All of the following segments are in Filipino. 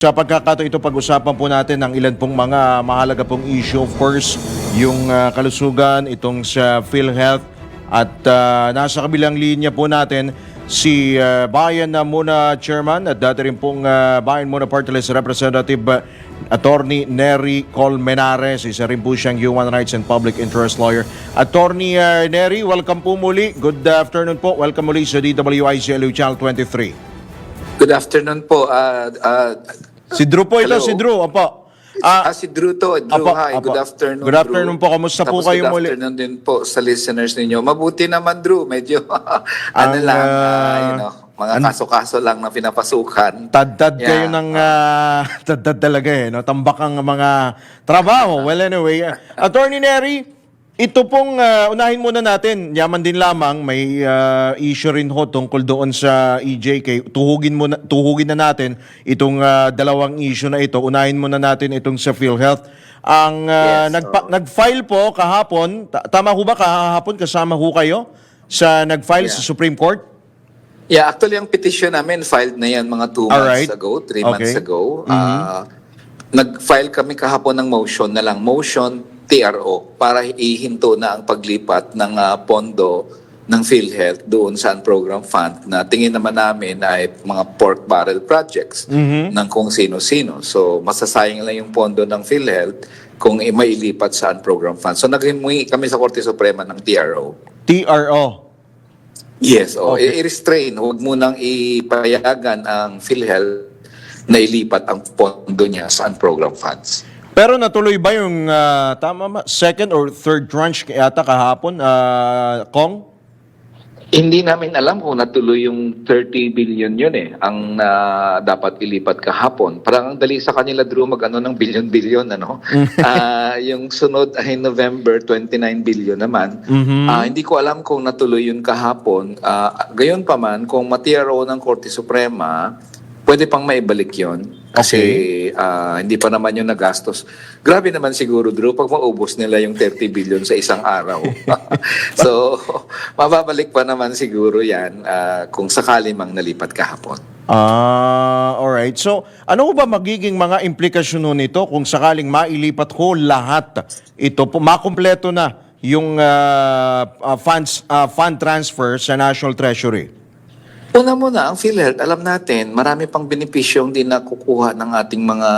Sa pagkakato ito, pag-usapan po natin ang ilan pong mga mahalaga pong issue. Of course, yung ah, kalusugan, itong sa PhilHealth. At ah, nasa kabilang linya po natin si ah, Bayan na Muna Chairman at dati rin pong ah, Bayan Muna Party List Representative ah, Attorney Neri Colmenares. Isa rin po siyang Human Rights and Public Interest Lawyer. Attorney ah, Neri, welcome po muli. Good afternoon po. Welcome muli sa DWICLU Channel 23. Good afternoon po. ah ah, Si Drew po ito, Hello. si Drew. Opo. ah, si Drew to. Drew, Apo, hi. apo. Good afternoon, Good afternoon Drew. po. Kamusta po Tapos kayo good muli? afternoon din po sa listeners ninyo. Mabuti naman, Drew. Medyo, ano Ang, lang, ah, ah, you know, mga kaso-kaso lang na pinapasukan. Tad-tad Yeah. kayo ng ah, tad-tad talaga eh, no? Tambak ang mga trabaho. Well, anyway, uh, Attorney Neri, ito pong ah, unahin muna natin. Yaman din lamang may ah, issue rin ho tungkol doon sa EJK. Tuhugin muna tuhugin na natin itong ah, dalawang issue na ito. Unahin muna natin itong sa PhilHealth. Ang ah, Yes, nagpa- nag-file po kahapon, ta- tama ho ba kahapon kasama ho kayo sa nag-file sa Yeah. Supreme Court? Yeah, actually, ang petition namin filed na yan mga two Alright. months ago, three Okay. months ago. Ah, nag-file kami kahapon ng motion na lang, motion TRO, para ihinto na ang paglipat ng ah, pondo ng PhilHealth doon sa program fund na tingin naman namin ay mga pork barrel projects ng kung sino-sino. So, masasayang lang yung pondo ng PhilHealth kung mailipat sa program fund. So, naghimungi kami sa Korte Suprema ng TRO. TRO. Yes, o Okay. i-restrain, huwag mo nang ipayagan ang PhilHealth na ilipat ang pondo niya sa program funds. Pero natuloy ba yung ah, tama ba? Second or third tranche yata kahapon, ah, Kong? Hindi namin alam kung natuloy yung 30 billion yun eh, ang ah, dapat ilipat kahapon. Parang ang dali sa kanila, Drew, mag-ano ng billion-billion, ano? Ah, yung sunod ay November, 29 billion naman. Ah, hindi ko alam kung natuloy yun kahapon. Ah, gayon pa man, kung matiyaro ng Korte Suprema, pwede pang maibalik yon kasi ah, hindi pa naman yung nagastos. Grabe naman siguro, Drew, pag maubos nila yung 30 billion sa isang araw. so, mababalik pa naman siguro yan ah, kung sakali mang nalipat kahapon. Ah, alright. So, ano ba magiging mga implikasyon nito kung sakaling mailipat ko lahat ito makumpleto na yung ah, funds, ah, fund transfer sa National Treasury? Una muna, ang PhilHealth, alam natin, marami pang benepisyong din na kukuha ng ating mga,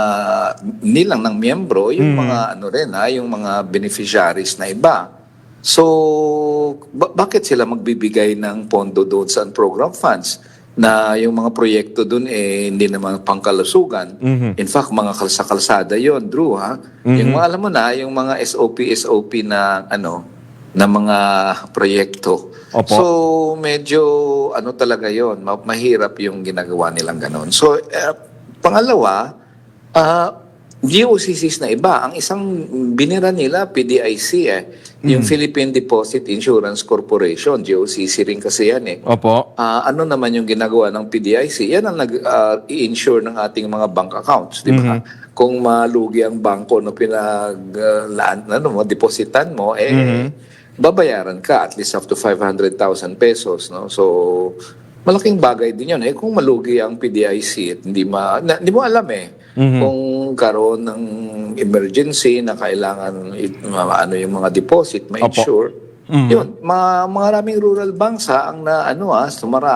nilang ng miyembro, yung mga ano rin ha, yung mga beneficiaries na iba. So, ba- bakit sila magbibigay ng pondo doon sa program funds? Na yung mga proyekto doon eh hindi naman pangkalusugan. In fact, mga kalsa-kalsada yon Drew ha. Yung mga alam mo na, yung mga SOP, SOP na ano, na mga proyekto. Opo. So, medyo ano talaga yon ma- mahirap yung ginagawa nilang ganon. So, eh, pangalawa, ah GOCCs na iba. Ang isang binira nila, PDIC eh. Yung Philippine Deposit Insurance Corporation. GOCC rin kasi yan eh. Opo. Ah, ano naman yung ginagawa ng PDIC? Yan ang nag-i-insure ng ating mga bank accounts, di ba? Kung malugi ang bangko na pinag uh, ano mo, depositan mo, eh babayaran ka at least up to 500,000 pesos, no? So malaking bagay din 'yon eh kung malugi ang PDIC at hindi ma na, hindi mo alam eh kung karoon ng emergency na kailangan it, ma- ano yung mga deposit ma-insure. Yun, mga maraming rural banks ha, ang na ano ah, sumara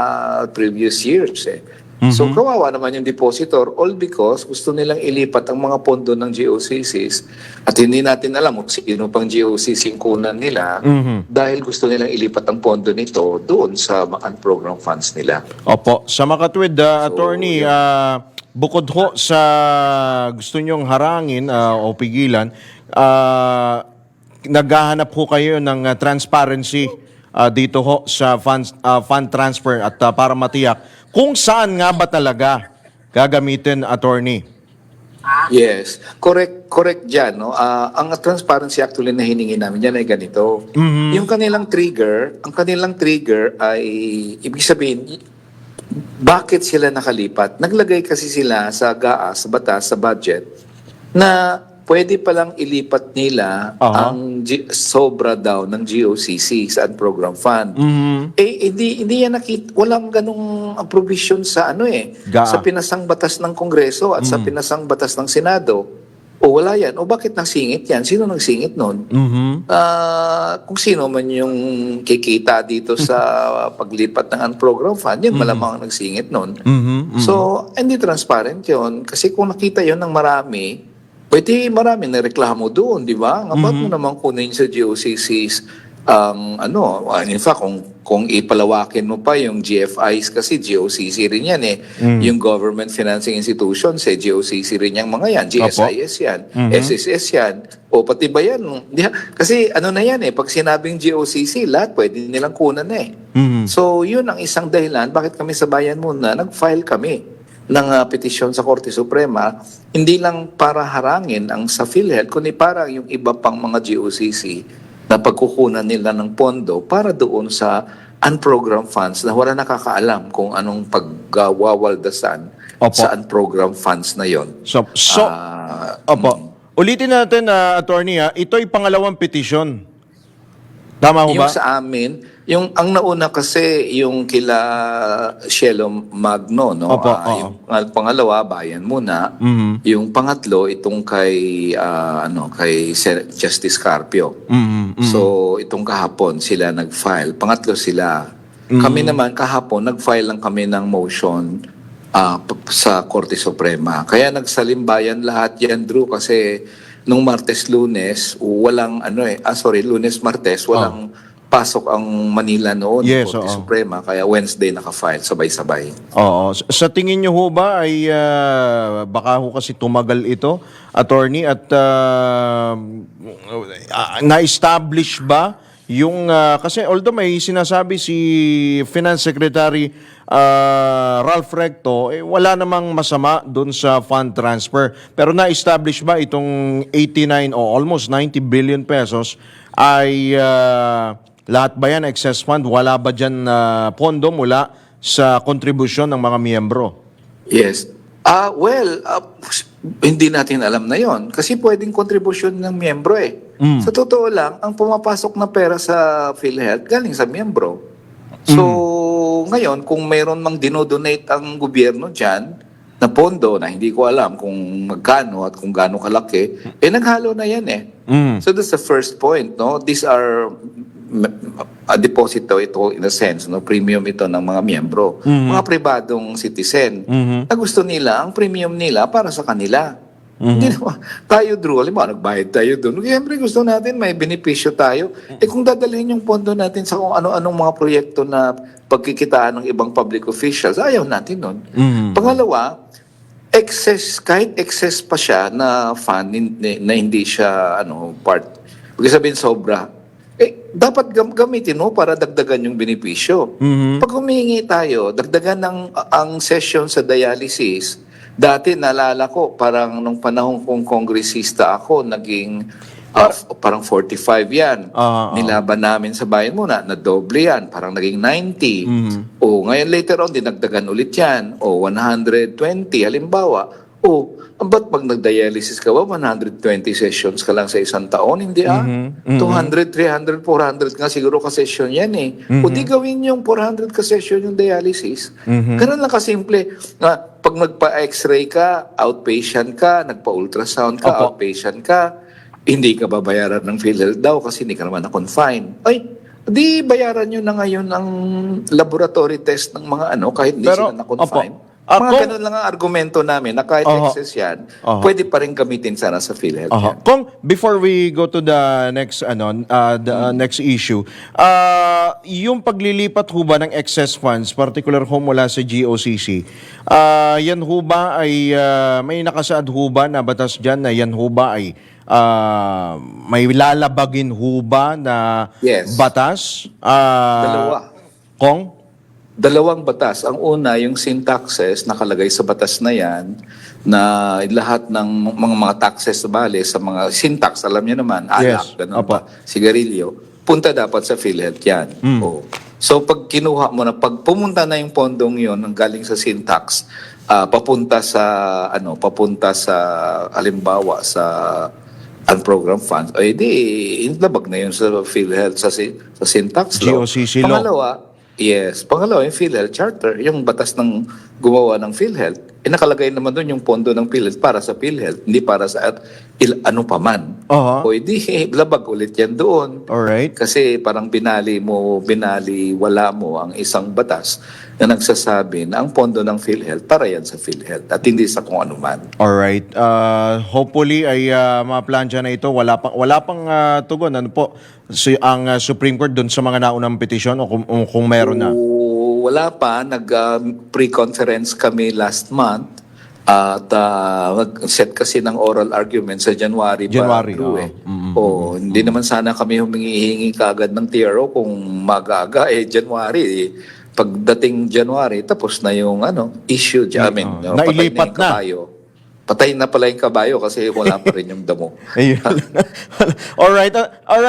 previous years eh. So kawawa naman yung depositor all because gusto nilang ilipat ang mga pondo ng GOCCs at hindi natin alam kung sino pang GOCC yung kunan nila dahil gusto nilang ilipat ang pondo nito doon sa mga program funds nila. Opo. Sa makatwid, ah, attorney, ah, bukod ho sa gusto nyong harangin ah, o pigilan, ah, naghahanap ho kayo ng ah, transparency ah, dito ho sa fund, ah, fund transfer at ah, para matiyak kung saan nga ba talaga gagamitin, attorney. Yes, correct correct diyan no. Ah, ang transparency actually na hiningi namin diyan ay ganito. Yung kanilang trigger, ang kanilang trigger ay ibig sabihin bakit sila nakalipat? Naglagay kasi sila sa GAA, sa batas, sa budget na pwede palang ilipat nila Aha. ang G- sobra daw ng GOCC sa program fund. Mhm. Eh, hindi, hindi yan nakita, walang ganong provision sa ano eh, Ga- sa pinasang batas ng Kongreso at Mm. sa pinasang batas ng Senado. O wala yan. O bakit nagsingit yan? Sino nagsingit nun? Mhm. Ah, kung sino man yung kikita dito sa paglipat ng program fund, yan malamang ang nagsingit nun. Mhm. So, hindi transparent yon Kasi kung nakita yon ng marami, pwede marami na reklamo doon, di ba? Nga ba't mo naman kunin sa GOCC's ang ano, ah, in fact, kung, kung ipalawakin mo pa yung GFIs kasi GOCC rin yan eh. Yung Government Financing Institutions eh, GOCC rin yung mga yan. GSIS yan, SSS yan. O pati ba yan? Kasi ano na yan eh, pag sinabing GOCC, lahat pwede nilang kunan na eh. Mhm. So, yun ang isang dahilan bakit kami sa Bayan Muna nag-file kami ng ah, petisyon sa Korte Suprema, hindi lang para harangin ang sa PhilHealth, kundi para yung iba pang mga GOCC na pagkukunan nila ng pondo para doon sa unprogrammed funds na wala nakakaalam kung anong pagwawaldasan Opo. sa unprogrammed funds na yon. So, so Ah, opo. Ulitin natin na attorney ha, ito'y pangalawang petisyon. Tama ho Yung ba? sa amin, yung ang nauna kasi yung kila Shelo Magno, no? Opo, Ah, oo. yung pang- pangalawa bayan muna. Mhm. Yung pangatlo itong kay ah, ano, kay Sen- Justice Carpio. Mhm. So, itong kahapon sila nag-file. Pangatlo sila. Mm. Kami naman kahapon nag-file lang kami ng motion ah, p- sa Korte Suprema. Kaya nagsalimbayan lahat yan, Drew, kasi nung Martes, Lunes, walang ano eh, ah sorry, Lunes, Martes, walang pasok ang Manila noon, Yes, Korte oo. Suprema. Kaya Wednesday naka-file, sabay-sabay. Oo. Sa tingin nyo ho ba ay ah, baka ho kasi tumagal ito, attorney, at ah, na-establish ba yung, ah, kasi although may sinasabi si Finance Secretary ah, Ralph Recto, eh, wala namang masama doon sa fund transfer. Pero na-establish ba itong 89 o almost 90 billion pesos ay ah, lahat ba yan excess fund? Wala ba dyan ah, pondo mula sa kontribusyon ng mga miyembro? Yes. Ah, well, ah, hindi natin alam na 'yon kasi pwedeng kontribusyon ng miyembro eh. Sa totoo lang, ang pumapasok na pera sa PhilHealth galing sa miyembro. So, ngayon kung mayroon mang dinodonate ang gobyerno diyan na pondo na hindi ko alam kung magkano at kung gaano kalaki, eh naghalo na 'yan eh. Mm. So that's the first point, no? These are a deposito ito in a sense, no? Premium ito ng mga miyembro. Mga pribadong citizen Mhm. na gusto nila ang premium nila para sa kanila. Hindi naman, tayo, Drew, alam mo, nagbayad tayo doon. Siyempre gusto natin may benepisyo tayo. Eh kung dadalhin yung pondo natin sa kung ano-anong mga proyekto na pagkikitaan ng ibang public officials, ayaw natin nun. Mhm. Pangalawa, excess, kahit excess pa siya na fund, na hindi siya ano, part, pag sabihin sobra, eh, dapat gam- gamitin mo para dagdagan yung benepisyo. Mhm. Pag humingi tayo, dagdagan ng ang session sa dialysis, dati naalala ko, parang nung panahon kong kongresista ako, naging ah, parang 45 yan. Ah, ah. Nilaban namin sa bayan muna, na doble yan, parang naging 90. Mhm. O ngayon later on, dinagdagan ulit yan. O 120, halimbawa. O, ba't pag nag-dialysis ka ba, 120 sessions ka lang sa isang taon? Hindi ah. Mhm. 200, 300, 400 nga siguro ka session yan eh. O di gawin yung 400 ka session yung dialysis. Ganun lang kasimple. Nga, pag nagpa-x-ray ka, outpatient ka, nagpa-ultrasound ka, Opo. outpatient ka, hindi ka babayaran ng PhilHealth daw kasi hindi ka naman na-confine. Ay, di bayaran nyo na ngayon ang laboratory test ng mga ano kahit hindi Pero, sila na-confine. opo. Ah, mga kung- ganun lang ang argumento namin na kahit Oho. excess yan, Oho. pwede pa rin gamitin sana sa PhilHealth. Aha. Kung before we go to the next ano uh, the uh, next issue, uh, yung paglilipat ho ba ng excess funds, particular ho mula sa GOCC, uh, yan ho ba ay uh, may nakasaad ho ba na batas diyan na yan ho ba ay uh, may lalabagin ho ba na Yes. batas? Uh, Dalawa. Kong? Dalawang batas. Ang una, yung sin taxes, nakalagay sa batas na yan, na lahat ng mga mga taxes sa bale, sa mga sin tax, alam niyo naman, alak, Yes. ganun Opo. pa, sigarilyo, punta dapat sa PhilHealth yan. Hmm. Oo. So pag kinuha mo na, pag pumunta na yung pondong yon ng galing sa sin tax, ah, papunta sa ano, papunta sa halimbawa sa unprogrammed funds, ay di inlabag na yun sa PhilHealth sa, sa syntax law. GOCC law. Pangalawa, yes. Pangalawa, yung PhilHealth Charter, yung batas ng gumawa ng PhilHealth, eh, nakalagay naman doon yung pondo ng PhilHealth para sa PhilHealth, hindi para sa at, il, ano pa man. Aha. O di, labag ulit yan doon. Alright. Kasi parang binali mo, binali wala mo ang isang batas na nagsasabi na ang pondo ng PhilHealth para yan sa PhilHealth at hindi sa kung ano man. Alright. Uh, hopefully ay uh, maplansya na ito. Wala pang wala pang uh, tugon ano po si ang uh, Supreme Court doon sa mga naunang petisyon o kung, kung meron na. Oo, wala pa. Nag-pre-conference kami last month at uh, set kasi ng oral argument sa January, January, pa. Oo. eh. Oo, hindi naman sana kami humingi kagad ng TRO kung magaga eh January eh. Pagdating January, tapos na yung ano, issue dyan. I mean, patay Nailipat na. kabayo. Patay na pala yung kabayo kasi wala pa rin yung damo. Ayun. alright. uh, alright.